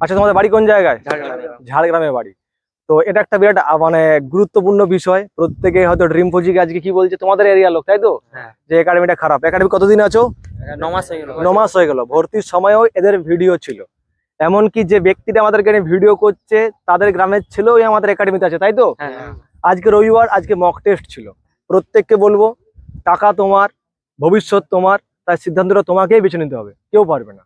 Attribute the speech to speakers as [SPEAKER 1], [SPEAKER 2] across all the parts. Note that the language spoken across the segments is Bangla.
[SPEAKER 1] আচ্ছা তোমাদের বাড়ি কোন জায়গায়? ঝাড়গ্রামে। বাড়ি। তো এটা একটা বিরাট মানে গুরুত্বপূর্ণ বিষয়। প্রত্যেকে হয়তো ড্রিম ফজিকে আজকে কি বলছে তোমাদের এরিয়া লোক তাই তো?
[SPEAKER 2] হ্যাঁ।
[SPEAKER 1] যে একাডেমিটা খারাপ। একাডেমি কতদিন আছো?
[SPEAKER 2] নমাস হয়ে গেল।
[SPEAKER 1] হয়ে ভর্তির সময়ও এদের ভিডিও ছিল। এমনকি যে ব্যক্তিটা আমাদেরকে নিয়ে ভিডিও করছে তাদের গ্রামের ছেলেও আমাদের একাডেমিতে আছে তাই তো?
[SPEAKER 2] হ্যাঁ।
[SPEAKER 1] আজকে রবিবার আজকে মক টেস্ট ছিল। প্রত্যেককে বলব টাকা তোমার ভবিষ্যৎ তোমার তার সিদ্ধান্তটা তোমাকেই বেছে নিতে হবে। কেউ পারবে না।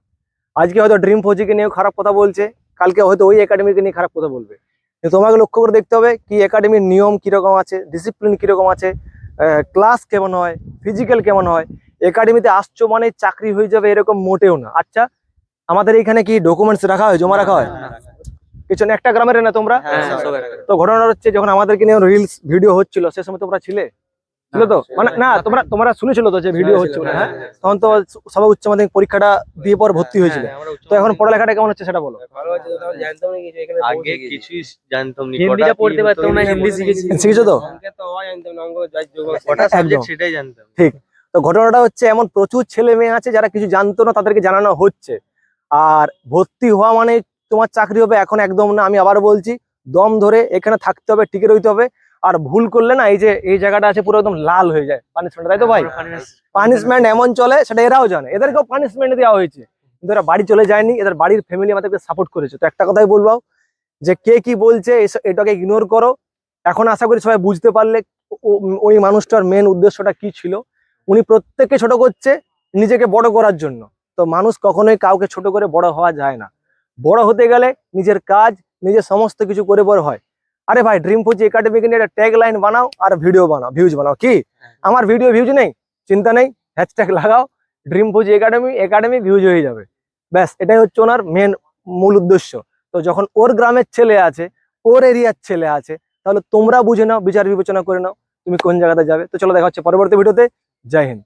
[SPEAKER 1] আজকে হয়তো ড্রিম ফৌজিকে নিয়েও খারাপ কথা বলছে কালকে হয়তো ওই একাডেমিকে নিয়ে খারাপ কথা বলবে। তোমাকে লক্ষ্য করে দেখতে হবে কি একাডেমির নিয়ম কীরকম আছে ডিসিপ্লিন কীরকম আছে ক্লাস কেমন হয় ফিজিক্যাল কেমন হয় একাডেমিতে আসছো মানে চাকরি হয়ে যাবে এরকম মোটেও না। আচ্ছা আমাদের এখানে কি ডকুমেন্টস রাখা হয় জমা রাখা হয়? পিছনে একটা গ্রামের না তোমরা?
[SPEAKER 2] হ্যাঁ
[SPEAKER 1] তো ঘটনা হচ্ছে যখন আমাদেরকে নিয়ে রিলস ভিডিও হচ্ছিল সে সময় তোমরা ছিলে? ছিল তো? মানে না তোমরা তোমরা শুনেছিল তো যে ভিডিও হচ্ছিল। হ্যাঁ তখন তো সবাই উচ্চ মাধ্যমিক পরীক্ষাটা দিয়ে পর ভর্তি হয়েছিল। তো এখন পড়ালেখাটা কেমন হচ্ছে সেটা বলো?
[SPEAKER 3] আগে কিছুই জানতাম না
[SPEAKER 2] হিন্দিটা পড়তে পারতাম না হিন্দি শিখেছি।
[SPEAKER 1] শিখেছো তো?
[SPEAKER 3] সেটাই জানতাম।
[SPEAKER 1] তো ঘটনাটা হচ্ছে এমন প্রচুর ছেলে মেয়ে আছে যারা কিছু জানতো না তাদেরকে জানানো হচ্ছে। আর ভর্তি হওয়া মানে তোমার চাকরি হবে এখন একদম না আমি আবার বলছি দম ধরে এখানে থাকতে হবে টিকে রইতে হবে। আর ভুল করলে না এই যে এই জায়গাটা আছে পুরো একদম লাল হয়ে যায় পানিশমেন্ট তাই তো ভাই? পানিশমেন্ট এমন চলে সেটা এরাও জানে। এদেরকেও পানিশমেন্ট দেওয়া হয়েছে। কিন্তু এরা বাড়ি চলে যায়নি এদের বাড়ির ফ্যামিলি আমাদেরকে সাপোর্ট করেছে। তো একটা কথাই বলব যে কে কি বলছে এটাকে ইগনোর করো। এখন আশা করি সবাই বুঝতে পারলে ওই মানুষটার মেন উদ্দেশ্যটা কি ছিল। উনি প্রত্যেককে ছোট করছে নিজেকে বড় করার জন্য। তো মানুষ কখনোই কাউকে ছোট করে বড় হওয়া যায় না। বড় হতে গেলে নিজের কাজ নিজের সমস্ত কিছু করে বড় হয়। আরে ভাই ড্রিম ফৌজি একাডেমিকে নিয়ে একটা ট্যাগ লাইন বানাও আর ভিডিও বানাও ভিউজ বানাও। কি? আমার ভিডিও ভিউজ নেই চিন্তা নেই হ্যাশট্যাগ লাগাও dream Fauji academy academy views হয়ে যাবে। ব্যাস এটাই হচ্ছে ওনার মেন মূল উদ্দেশ্য। তো যখন ওর গ্রামের ছেলে আছে ওর এরিয়ার ছেলে আছে তাহলে তোমরা বুঝে নাও বিচার বিবেচনা করে নাও তুমি কোন জায়গাতে যাবে। তো চলো দেখা হচ্ছে পরবর্তী ভিডিওতে জয় হিন্দ।